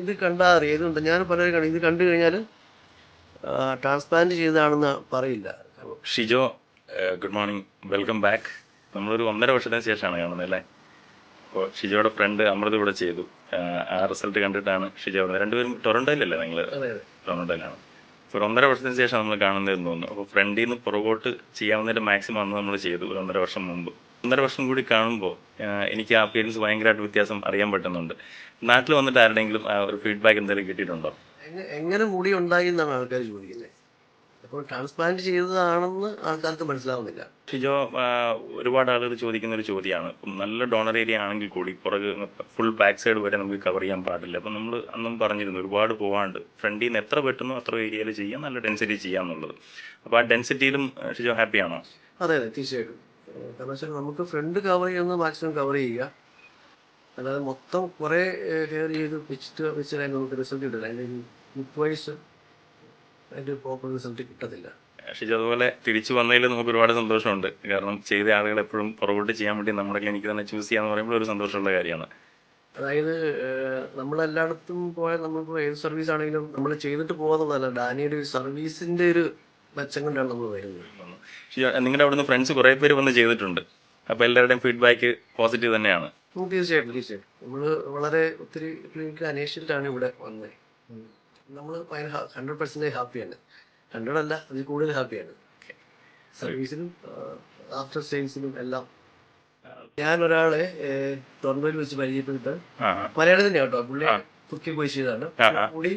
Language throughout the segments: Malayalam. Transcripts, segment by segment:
ഇത് കണ്ടാൽ അറിയാം. ഇതുണ്ട്. ഞാൻ പലരും കണ്ടു ഇത് കണ്ടു കഴിഞ്ഞാൽ ട്രാൻസ്പ്ലാന്റ് ചെയ്തതാണെന്ന് പറയില്ല. Shijo good morning. Welcome back. നമ്മളൊരു ഒന്നര വർഷത്തിന് ശേഷമാണ് കാണുന്നത് അല്ലേ? അപ്പോൾ ഷിജോയുടെ ഫ്രണ്ട് അമൃത് ഇവിടെ ചെയ്തു. ആ റിസൾട്ട് കണ്ടിട്ടാണ് ഷിജോ രണ്ടുപേരും ടൊറൻഡോയിലല്ലേ നിങ്ങൾ ടൊറൻഡോയിലാണ് ഒരു ഒന്നര വർഷത്തിന് ശേഷം നമ്മൾ കാണുന്നതെന്ന് തോന്നുന്നു. അപ്പോൾ ഫ്രണ്ടിൽ നിന്ന് പുറകോട്ട് ചെയ്യാവുന്നതിന്റെ മാക്സിമം അന്ന് നമ്മൾ ചെയ്തു ഒരു ഒന്നര വർഷം മുമ്പ്. ഒന്നര വർഷം കൂടി കാണുമ്പോൾ എനിക്ക് ആ അപ്പിയറൻസ് ഭയങ്കരമായിട്ട് വ്യത്യാസം അറിയാൻ പറ്റുന്നുണ്ട്. നാട്ടിൽ വന്നിട്ട് ആരുടെയെങ്കിലും ഒരു ഫീഡ്ബാക്ക് എന്തെങ്കിലും കിട്ടിയിട്ടുണ്ടോ? എങ്ങനെ മുടി ഉണ്ടായി എന്നാണ് ആൾക്കാർ ചോദിക്കുന്നത് അപ്പോൾ ട്രാൻസ്പ്ലാന്റ് ചെയ്തതാണെന്ന് ആൾക്കാർക്ക് മനസ്സിലാവുന്നില്ല. ഷിജോ ഒരുപാട് ആളുകൾ ചോദിക്കുന്ന ഒരു ചോദ്യമാണ്. നല്ല ഡോണർ ഏരിയ ആണെങ്കിൽ കൂടി പുറകെ ഫുൾ ബാക്ക് സൈഡ് വരെ നമുക്ക് കവർ ചെയ്യാൻ പാടില്ല. അപ്പം നമ്മൾ അന്നും പറഞ്ഞിരുന്നു ഒരുപാട് പോവാണ്ട്. ഫ്രണ്ടിൽ നിന്ന് എത്ര പറ്റുന്നു അത്ര ഏരിയയിൽ ചെയ്യാം നല്ല ഡെൻസിറ്റി ചെയ്യാന്നുള്ളത് അപ്പോൾ ആ ഡെൻസിറ്റിയിലും ഷിജോ ഹാപ്പിയാണോ അതെ അതെ തീർച്ചയായിട്ടും. കാരണം വെച്ചാൽ നമുക്ക് ഫ്രണ്ട് കവർ ചെയ്യുന്നത് മാക്സിമം കവർ ചെയ്യുക. അല്ലാതെ മൊത്തം കുറേ കെയർ ചെയ്ത് വെച്ചിട്ട് വെച്ചാൽ നമുക്ക് റിസൾട്ട് കിട്ടില്ല അതിന്റെ ഗുഡ് വൈസ് അതിന്റെ പ്രോപ്പർ റിസൾട്ട് കിട്ടത്തില്ല. ഷിജോ അതുപോലെ തിരിച്ചു വന്നതിൽ നമുക്ക് ഒരുപാട് സന്തോഷമുണ്ട്. കാരണം ചെയ്ത ആളുകൾ എപ്പോഴും പുറകോട്ട് ചെയ്യാൻ വേണ്ടി നമ്മുടെ ക്ലിനിക്ക് തന്നെ ചൂസ് ചെയ്യാന്ന് പറയുമ്പോൾ ഒരു സന്തോഷമുള്ള കാര്യമാണ്. അതായത് നമ്മളെല്ലായിടത്തും പോയാൽ നമ്മളിപ്പോൾ ഏത് സർവീസ് ആണെങ്കിലും നമ്മൾ ചെയ്തിട്ട് പോകാന്നുള്ളതല്ല. ഡാനിയുടെ ഒരു സർവീസിന്റെ ഒരു മെച്ചം കൊണ്ടാണ് നമ്മൾ വരുന്നത്. നിങ്ങളുടെ അവിടുന്ന് ഫ്രണ്ട്സ് കുറേ പേര് വന്ന് ചെയ്തിട്ടുണ്ട്. അപ്പോൾ എല്ലാവരുടെയും ഫീഡ്ബാക്ക് പോസിറ്റീവ് തന്നെയാണ്. തീർച്ചയായിട്ടും തീർച്ചയായിട്ടും. നമ്മൾ വളരെ ഒത്തിരി ക്ലിനിക്ക് അന്വേഷിച്ചിട്ടാണ് ഇവിടെ വന്നത് നമ്മൾ ഹൺഡ്രഡ് പെർസെന്റേജ് ഹാപ്പിയാണ് ഹൺഡ്രഡ് അല്ല അതിൽ കൂടുതൽ ഹാപ്പിയാണ് സർവീസിലും ആഫ്റ്റർ സെയിൽസിലും എല്ലാം. ഞാൻ ഒരാളെ ടൊറന്റോയിൽ വെച്ച് പരിചയപ്പെട്ടിട്ട് മലയാളി തന്നെയാണ് കേട്ടോ. പുള്ളി തുർക്കി പോയി ചെയ്താണ്. പുള്ളി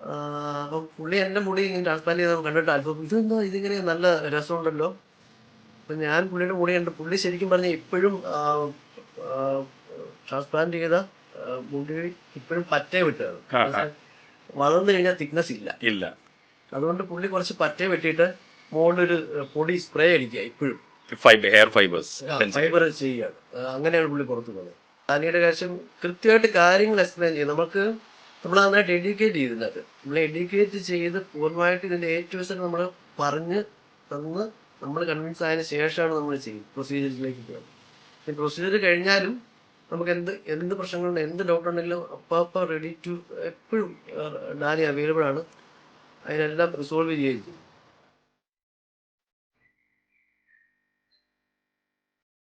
അപ്പം പുള്ളി എന്റെ മുടി ഇങ്ങനെ ട്രാൻസ്പ്ലാന്റ് ചെയ്ത് കണ്ടിട്ട് അല്പം ഇതെന്താ? ഇതിങ്ങനെ നല്ല രസമുണ്ടല്ലോ. അപ്പം ഞാൻ പുള്ളിയുടെ മുടി കണ്ട് പുള്ളി ശരിക്കും പറഞ്ഞാൽ ഇപ്പോഴും ട്രാൻസ്പ്ലാന്റ് ചെയ്ത മുടി ഇപ്പോഴും പറ്റേ വിട്ടത്. വളർന്നു കഴിഞ്ഞാൽ തിക്നെസ് ഇല്ല. ഇല്ല. അതുകൊണ്ട് പുള്ളി കുറച്ച് പറ്റേ വെട്ടിയിട്ട് മുകളിലൊരു പൊടി സ്പ്രേ അടിക്കുക ഇപ്പോഴും. ഫൈബർ ഹെയർ ഫൈബേഴ്സ് ഫൈബർ ചെയ്യുക. അങ്ങനെയാണ് പുള്ളി പുറത്തു പോകുന്നത് താനിയുടെ കാര്യം കൃത്യമായിട്ട് കാര്യങ്ങൾ എക്സ്പ്ലെയിൻ ചെയ്യും നമുക്ക് നമ്മൾ നന്നായിട്ട് എഡ്യൂക്കേറ്റ് ചെയ്തിട്ടുണ്ട് നമ്മൾ എഡ്യൂക്കേറ്റ് ചെയ്ത് പൂർണമായിട്ട് ഇതിന്റെ ഏറ്റവും ദിവസം നമ്മൾ പറഞ്ഞ് തന്ന് നമ്മൾ കൺവിൻസ് ആയതിനു ശേഷമാണ് നമ്മൾ ചെയ്യും പ്രൊസീജിയറിലേക്ക് പോകുന്നത് പ്രൊസീജിയർ കഴിഞ്ഞാലും നമുക്ക് എന്ത് എന്ത് പ്രശ്നങ്ങളുണ്ട് എന്ത് ഡൗട്ട് ഉണ്ടെങ്കിലും അപ്പം റെഡി ടു എപ്പോഴും ഡാനി അവൈലബിൾ ആണ്. അതിനെല്ലാം റിസോൾവ് ചെയ്യുകയും ചെയ്യും.